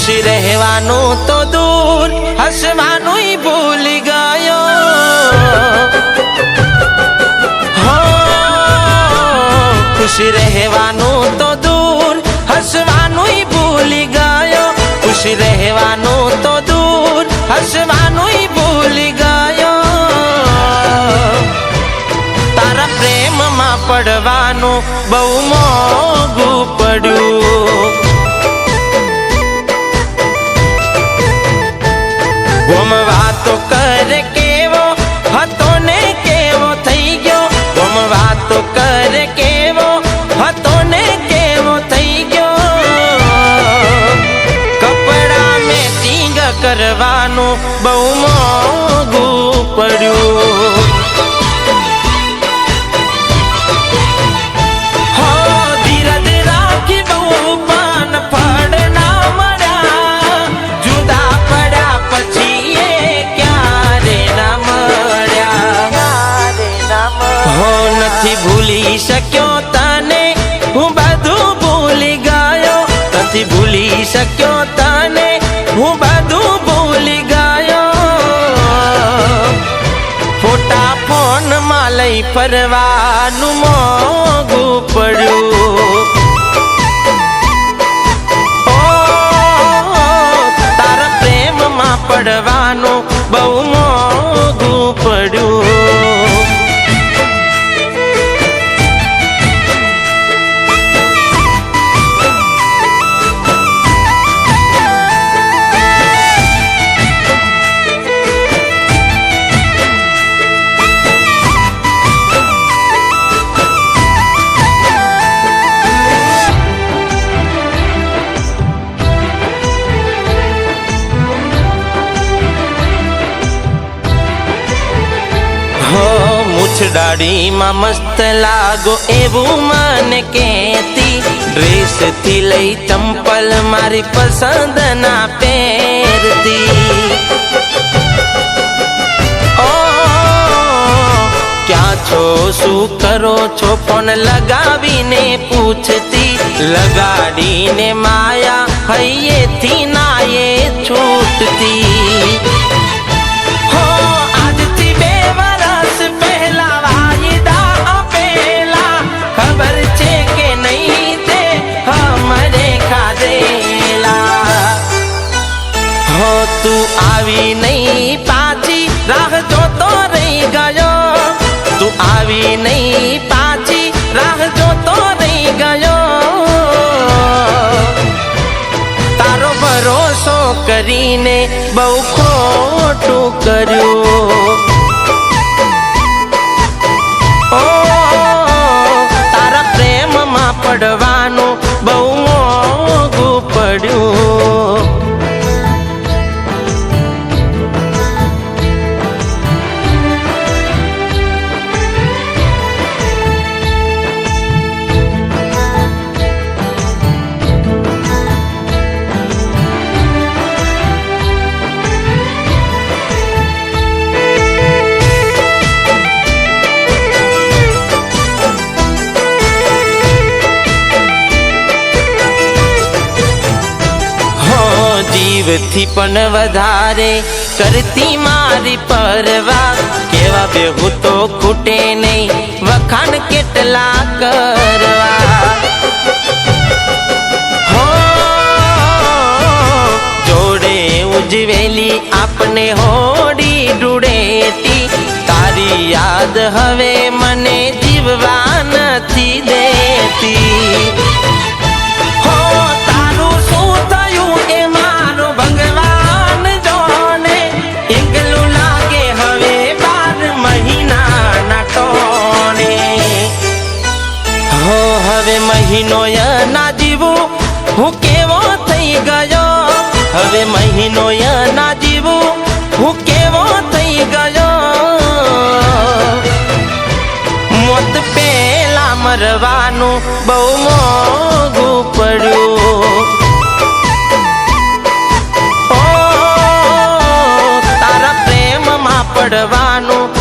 ખુશી રહેવાનું તો દૂર હસવાનું ભૂલી ગયો. હો, ખુશી રહેવાનું તો દૂર હસવાનું ભૂલી ગયો. ખુશી રહેવાનું તો દૂર હસવાનું ભૂલી ગયો. તારા પ્રેમમાં પડવાનું બહુ મોઘું પડ્યું. વાતો કરે કેવો? હતો ને કેવો થઈ ગયો? કપડા મેચિંગ કરવાનું બહુ શક્યો તને? હું બધું ભૂલી ગયો. નથી ભૂલી શક્યો તને? હું બધું ભૂલી ગયો. ફોટા ફોનમાં લઈ ફરવાનું મોગું પડ્યું. પ્રેમમાં પડવાનું બહુ મોગું પડ્યું. દાઢીમાં મસ્ત લાગો એવું મને કહેતી. ડ્રેસથી લઈ ચંપલ મારી પસંદ ના પહેરતી. ક્યાં છો, શું કરો છો? ફોન લગાવીને પૂછતી. લગાડીને માયા હૈયેથી નાયે છૂટતી આવી નહીં પાછી, રાહ જોતો રહી ગયો. તું આવી નહીં પાછી, રાહ જોતો રહી ગયો. તારો ભરોસો કરીને બહુ ખોટું કર્યું. જીવથી પણ વધારે કરતી મારી પરવા. કેવા બેહું તો ખૂટે નહીં, વખાણ કેટલા કરવા. હો, જોડે ઉજવેલી આપને હોડી ડૂડેતી. તારી યાદ હવે હું કેવો થઈ ગયો? હવે મહિનો ના જીવું. હું કેવો થઈ ગયો? મોત પેલા મરવાનું બહુ મોંઘું પડ્યું. તારા પ્રેમમાં પડવાનું